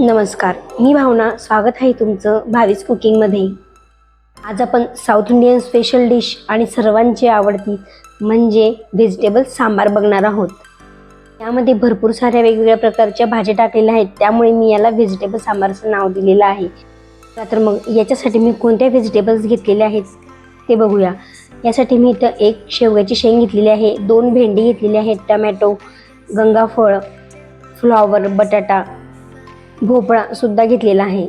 नमस्कार. मी भावना स्वागत आहे तुमचं भावीस कुकिंगमध्ये. आज आपण साऊथ इंडियन स्पेशल डिश आणि सर्वांची आवडती म्हणजे व्हेजिटेबल सांबार बघणार आहोत. यामध्ये भरपूर साऱ्या वेगवेगळ्या प्रकारच्या भाज्या टाकलेल्या आहेत. त्यामुळे मी याला व्हेजिटेबल सांबारचं नाव दिलेलं आहे. तर मग याच्यासाठी मी कोणत्या व्हेजिटेबल्स घेतलेल्या आहेत ते बघूया. यासाठी मी इथं एक शेवग्याची शेंग घेतलेली आहे दोन भेंडी घेतलेली आहेत टमॅटो गंगाफळ फ्लॉवर बटाटा भोपळा सुद्धा घेतलेला आहे.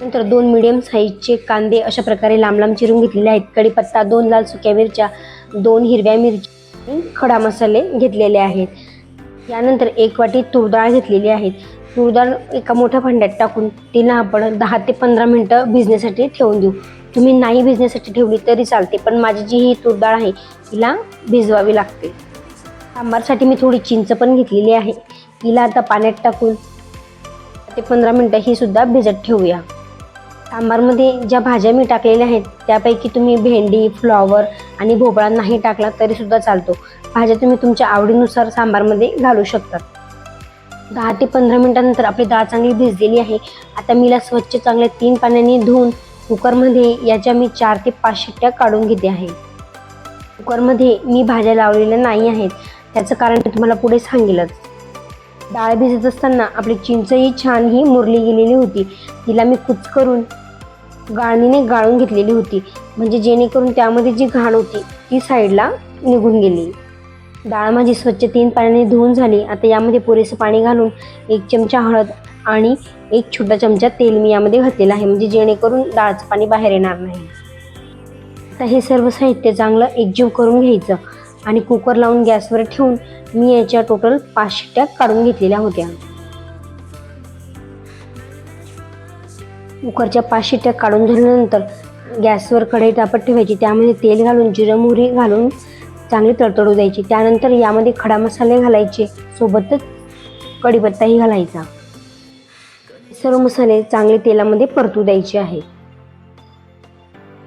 नंतर दोन मिडियम साईजचे कांदे अशा प्रकारे लांब लांब चिरून घेतलेले आहेत. कढीपत्ता दोन लाल सुक्या मिरच्या दोन हिरव्या मिरच्या खडा मसाले घेतलेले आहेत. यानंतर एक वाटी तुरडाळ घेतलेली आहे. तुरडाळ एका मोठ्या भांड्यात टाकून तिला आपण दहा ते पंधरा मिनटं भिजण्यासाठी ठेवून देऊ. तुम्ही नाही भिजण्यासाठी ठेवली तरी चालते पण माझी जी ही तुरडाळ आहे तिला भिजवावी लागते. सांबारसाठी मी थोडी चिंच पण घेतलेली आहे. तिला आता पाण्यात टाकून ते पंधरा मिनटं ही सुद्धा भिजत ठेवूया. सांबारमध्ये ज्या भाज्या मी टाकलेल्या आहेत त्यापैकी तुम्ही भेंडी फ्लॉवर आणि भोपळा नाही टाकला तरी सुद्धा चालतो. भाज्या तुम्ही तुमच्या आवडीनुसार सांबारमध्ये घालू शकतात दहा ते पंधरा मिनटानंतर आपली डाळ चांगली भिजलेली आहे. आता मीला स्वच्छ चांगल्या तीन पाण्याने धुवून कुकरमध्ये याच्या मी चार ते पाच शिट्ट्या काढून घेते आहे. कुकरमध्ये मी भाज्या लावलेल्या नाही आहेत. त्याचं कारण मी तुम्हाला पुढे सांगेलच. डाळ भिजत असताना आपली चिंचही छान ही मुरली गेलेली होती. तिला मी कुच करून गाळणीने गाळून घेतलेली होती. म्हणजे जेणेकरून त्यामध्ये जी घाण होती ती साईडला निघून गेली. डाळ माझी स्वच्छ तीन पाण्याने धुवून झाली. आता यामध्ये पुरेसं पाणी घालून एक चमचा हळद आणि एक छोटा चमचा तेल मी यामध्ये घातलेला आहे. म्हणजे जेणेकरून डाळचं पाणी बाहेर येणार नाही. आता हे सर्व साहित्य चांगलं एकजीव करून घ्यायचं. आणि कुकर लावून गॅसवर ठेवून मी याच्या टोटल पाच शिट्ट्या काढून घेतलेल्या होत्या. कुकरच्या पाच शिट्ट्या काढून झाल्यानंतर गॅसवर कढई तापत ठेवायची. त्यामध्ये तेल घालून जिरं मोहरी घालून चांगली तडतडू द्यायची. त्यानंतर यामध्ये खडा मसाले घालायचे. सोबतच कढीपत्ताही घालायचा. सर्व मसाले चांगले तेलामध्ये परतू द्यायचे आहे.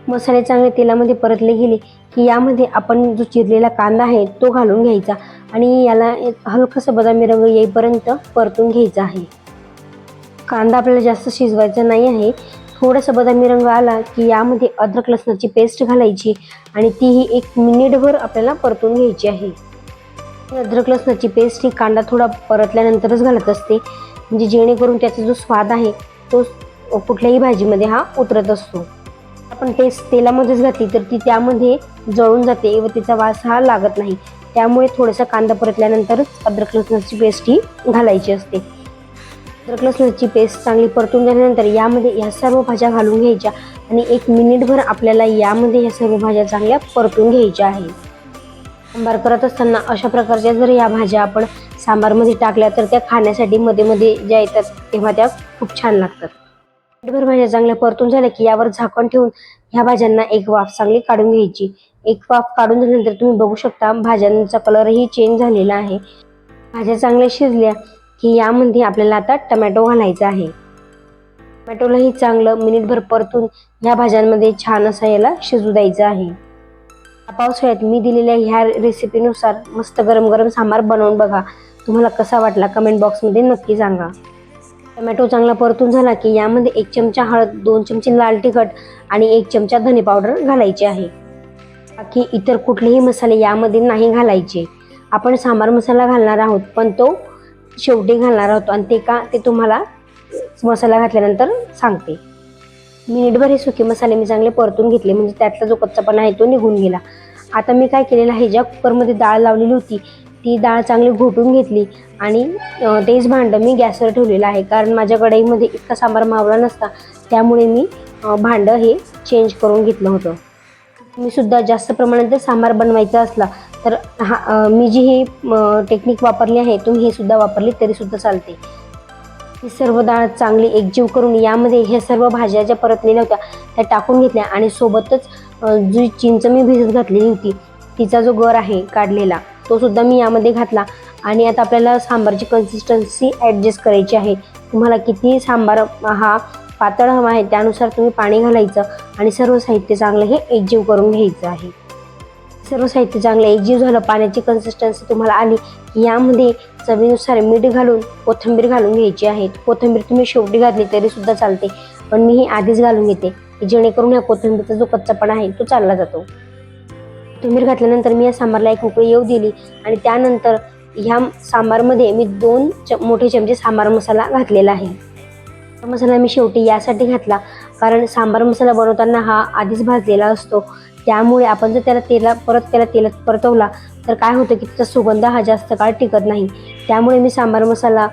मसाले चांगले तेलामध्ये परतले गेले की यामध्ये आपण जो चिरलेला कांदा आहे तो घालून घ्यायचा आणि याला एक बदामी रंग येईपर्यंत परतून घ्यायचा आहे. कांदा आपल्याला जास्त शिजवायचा नाही आहे. थोडासा बदामी रंग आला की यामध्ये अद्रक लसणाची पेस्ट घालायची आणि तीही एक मिनिटभर आपल्याला परतून घ्यायची आहे. अद्रक लसणाची पेस्ट ही कांदा थोडा परतल्यानंतरच घालत असते. म्हणजे जेणेकरून त्याचा जो स्वाद आहे तो कुठल्याही भाजीमध्ये हा उतरत असतो. आपण पेस्ट तेलामध्येच घातली तर ती त्यामध्ये जळून जाते व तिचा वास हा लागत नाही. त्यामुळे थोडासा कांदा परतल्यानंतरच अद्रक लसणाची पेस्ट ही घालायची असते. अद्रक लसणाची पेस्ट चांगली परतून झाल्यानंतर यामध्ये ह्या सर्व भाज्या घालून घ्यायच्या आणि एक मिनिटभर आपल्याला यामध्ये ह्या सर्व भाज्या चांगल्या परतून घ्यायच्या आहे सांबार करत असताना अशा प्रकारच्या जर या भाज्या आपण सांबारमध्ये टाकल्या तर त्या खाण्यासाठी मध्ये मध्ये ज्या येतात तेव्हा त्या खूप छान लागतात. भर भाज्या चांगल्या परतून झाल्या की यावर झाकण ठेवून ह्या भाज्यांना एक वाफ चांगली काढून घ्यायची. एक वाफ काढून झाल्यानंतर तुम्ही बघू शकता भाज्यांचा कलरही चेंज झालेला आहे. भाज्या चांगल्या शिजल्या की यामध्ये आपल्याला आता टमॅटो घालायचा आहे. टमॅटोलाही चांगलं मिनिटभर परतून ह्या भाज्यांमध्ये छान असं याला शिजू द्यायचं आहे. पावसाळ्यात मी दिलेल्या ह्या रेसिपीनुसार मस्त गरम गरम सांबार बनवून बघा. तुम्हाला कसा वाटला कमेंट बॉक्समध्ये नक्की सांगा. टोमॅटो चांगला परतून झाला की यामध्ये एक चमचा हळद दोन चमचे लाल तिखट आणि एक चमचा धने पावडर घालायचे आहे. बाकी इतर कुठलेही मसाले यामध्ये नाही घालायचे. आपण सांबार मसाला घालणार आहोत पण तो शेवटी घालणार आहोत आणि ते का ते तुम्हाला मसाला घातल्यानंतर सांगते. मिनिटभर हे सुके मसाले मी चांगले परतून घेतले म्हणजे त्यातला जो कच्चापणा आहे तो निघून गेला. आता मी काय केलेलं आहे ज्या कुकरमध्ये डाळ लावलेली होती ती डाळ चांगली घोटून घेतली आणि तेच भांडं मी गॅसवर ठेवलेलं आहे. कारण माझ्या कढईमध्ये इतका सांबार मावला नसता त्यामुळे मी भांडं हे चेंज करून घेतलं होतं. मी सुद्धा जास्त प्रमाणात जर सांबार बनवायचा असला तर हा मी जी ही टेक्निक वापरली आहे तुम्ही हे सुद्धा वापरली तरी सुद्धा चालते. ही सर्व डाळ चांगली एकजीव करून यामध्ये ह्या सर्व भाज्या ज्या परतलेल्या होत्या त्या टाकून घेतल्या आणि सोबतच जी चिंच मी भिजत घातलेली होती तिचा जो गर आहे काढलेला. तो सुद्धा मी यामध्ये घातला. आणि आता आपल्याला सांबारची कन्सिस्टन्सी ॲडजस्ट करायची आहे. तुम्हाला किती सांबार हा पातळ हवा आहे त्यानुसार तुम्ही पाणी घालायचं आणि सर्व साहित्य चांगलं हे एकजीव करून घ्यायचं आहे. सर्व साहित्य चांगलं एकजीव झालं पाण्याची कन्सिस्टन्सी तुम्हाला आली की यामध्ये चवीनुसार मीठ घालून कोथिंबीर घालून घ्यायची आहे. कोथिंबीर तुम्ही शेवटी घातली तरीसुद्धा चालते. पण मी ही आधीच घालून घेते जेणेकरून या कोथिंबीरचा जो कच्चापणा आहे तो चालला जातो. कोथिंबीर घातल्यानंतर मी या सांबारला एक उकळी येऊ दिली आणि त्यानंतर ह्या सांबारमध्ये मी दोन च मोठे चमचे सांबार मसाला घातलेला आहे. मसाला मी शेवटी यासाठी घातला कारण सांबार मसाला बनवताना हा आधीच भाजलेला असतो. त्यामुळे आपण जर त्याला तेला परत त्याला तेलात परतवला तर काय होतं की त्याचा सुगंध हा जास्त काळ टिकत नाही. त्यामुळे मी सांबार मसाला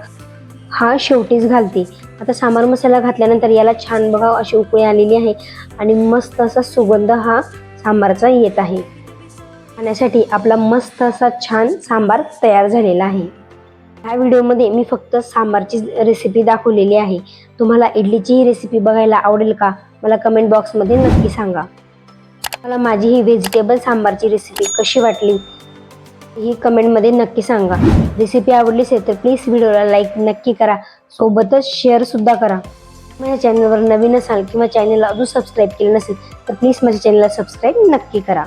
हा शेवटीच घालते. आता सांबार मसाला घातल्यानंतर याला छान बघा अशी उकळी आलेली आहे आणि मस्त असा सुगंध हा सांबारचा येत आहे. खाण्यासाठी आपला मस्त असा छान सांबार तयार झालेला आहे. ह्या व्हिडिओमध्ये मी फक्त सांबारची रेसिपी दाखवलेली आहे. तुम्हाला इडलीची ही रेसिपी बघायला आवडेल का? मला कमेंट बॉक्समध्ये नक्की सांगा. मला माझी ही व्हेजिटेबल सांबारची रेसिपी कशी वाटली? ही कमेंटमध्ये नक्की सांगा. रेसिपी आवडली असेल तर प्लीज व्हिडिओला लाईक नक्की करा. सोबतच शेअरसुद्धा करा. माझ्या चॅनलवर नवीन असाल किंवा चॅनलला अजून सबस्क्राईब केलं नसेल तर प्लीज माझ्या चॅनलला सबस्क्राईब नक्की करा.